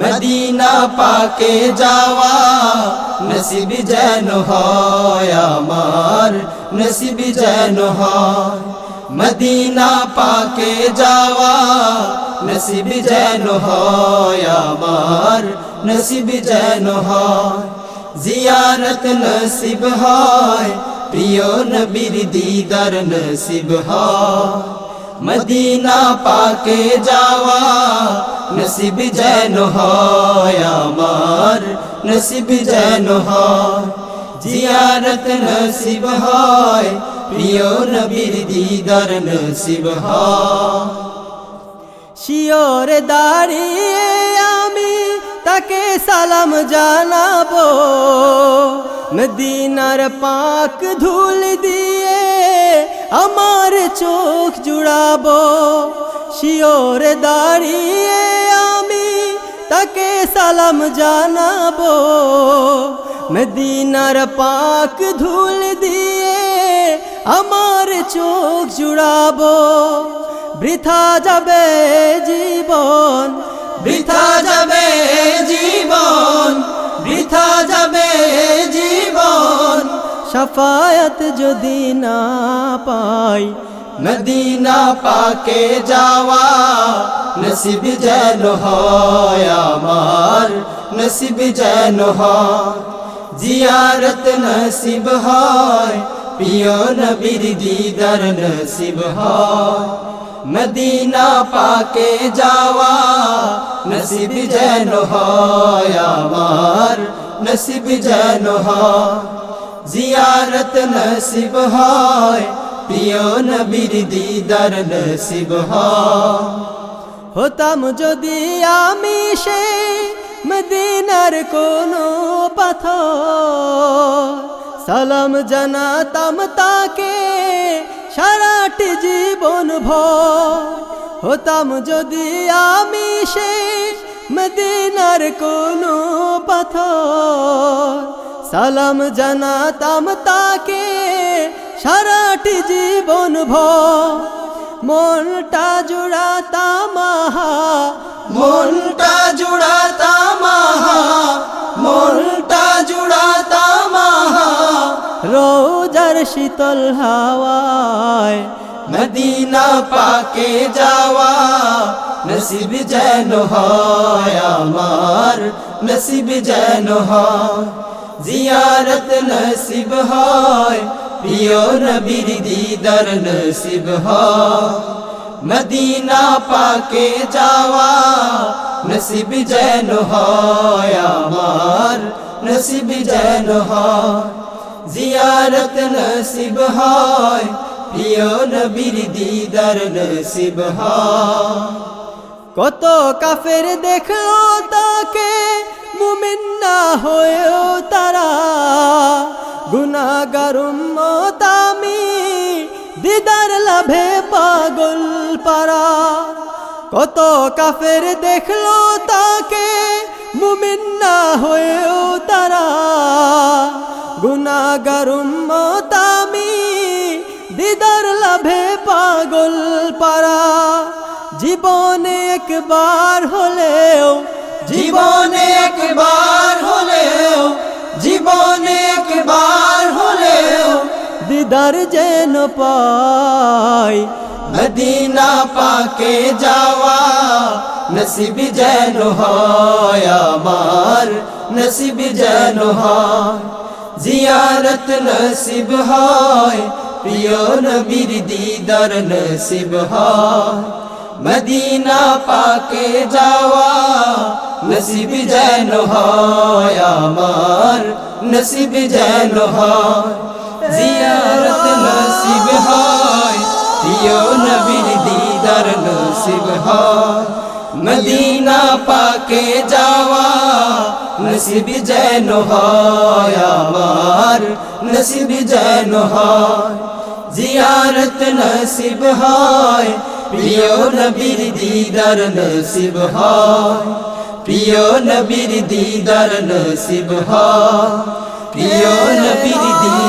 Medina পাকে যাওয়া নসিব যেন হয় আমার, নসিব যেন হয়। মদিনা পাকে যাওয়া নসিব যেন হয় নসিব যেন হয়, জিয়ারত নসিব হয়, প্রিয় নবীর দিদার নসিব হয়। মদিনা পাকে যাওয়া নসিব যেন হয়, আমার নসিব যেন হয়। জিয়ারত নসিব হয়, প্রিয় নবীর দিদার নসিব হয়। শিওরে দাঁড়িয়ে তাকে সালাম জানাব মদিনার পাক ধুল দিয়ে আমার চোখ জুড়াবো শিওরে দাঁড়িয়ে আমি তাকে সালাম জানাব মদিনার পাক ধুল দিয়ে আমার চোখ জুড়াবো বৃথা যাবে জীবন বৃথা যাবে সাফায়াত যদি না পাই, মদিনা পাকে যাওয়া নসিব যেন হয় আমার, নসিব যেন হয়। জিয়ারত নসিব হয়, প্রিয় নবীর দিদার নসিব হয়। মদিনা পাকে যাওয়া নসিব যেন হয় আমার, নসিব যেন হয়। জিয়ারত নসিব হয়, প্রিয় নবীর দিদার নসিব হতাম যদি আমি সে মদিনার কোনো পাথর, সালাম জানাতাম তাকে সারাটি জীবন ভর। হতাম যদি আমি সে মদিনার কোনো পাথর সালাম জানাতাম তাকে সারাটি জীবন ভর মনটা জুড়াতাম মনটা জুড়াতাম মনটা জুড়াতাম। রোজার শীতল হাওয়ায় মদিনা পাকে যাওয়া নসিব যেন হয়, আমার নসিব যেন হয় জিয়ারত নসিব হয়, প্রিয় নবীর দিদার নসিব হয়। মদিনা পাকে যাওয়া নসিব যেন হয়, আমার নসিব যেন হয়। জিয়ারত নসিব হয়, প্রিয় নবীর দিদার নসিব হয়। কত কাফের দেখল তাকে মুমিন না হয়েও তারা গুনাগার উম্মতামি দিদার লাভে পাগল পারা। কত কাফের দেখল তাকে, মুমিন না হয়েও তারা গুনাগার উম্মতামি দিদার লাভে পাগল পারা। জীবনে একবার হলেও জীবনে একবার হলেও, জীবনে একবার হলেও দিদার যেন পাই মদিনা পাকে যাওয়া নসিব যেন হয় আমার, নসিব যেন হয়। জিয়ারত নসিব হয়, প্রিয় নবীর দিদার নসিব হয়। মদিনা পাকে যাওয়া নসিব যেন হয় আমার নসিব যেন হয় জিয়ারত নসিব হয় প্রিয় নবীর দিদার নসিব হয় মদিনা পাকে যাওয়া নসিব যেন হয় আমার নসিব যেন হয় জিয়ারত নসিব হয় প্রিয় নবীর দিদার নসিব হয় প্রিয় নবীর দিদার নসিব হয় প্রিয় নবীর দিদার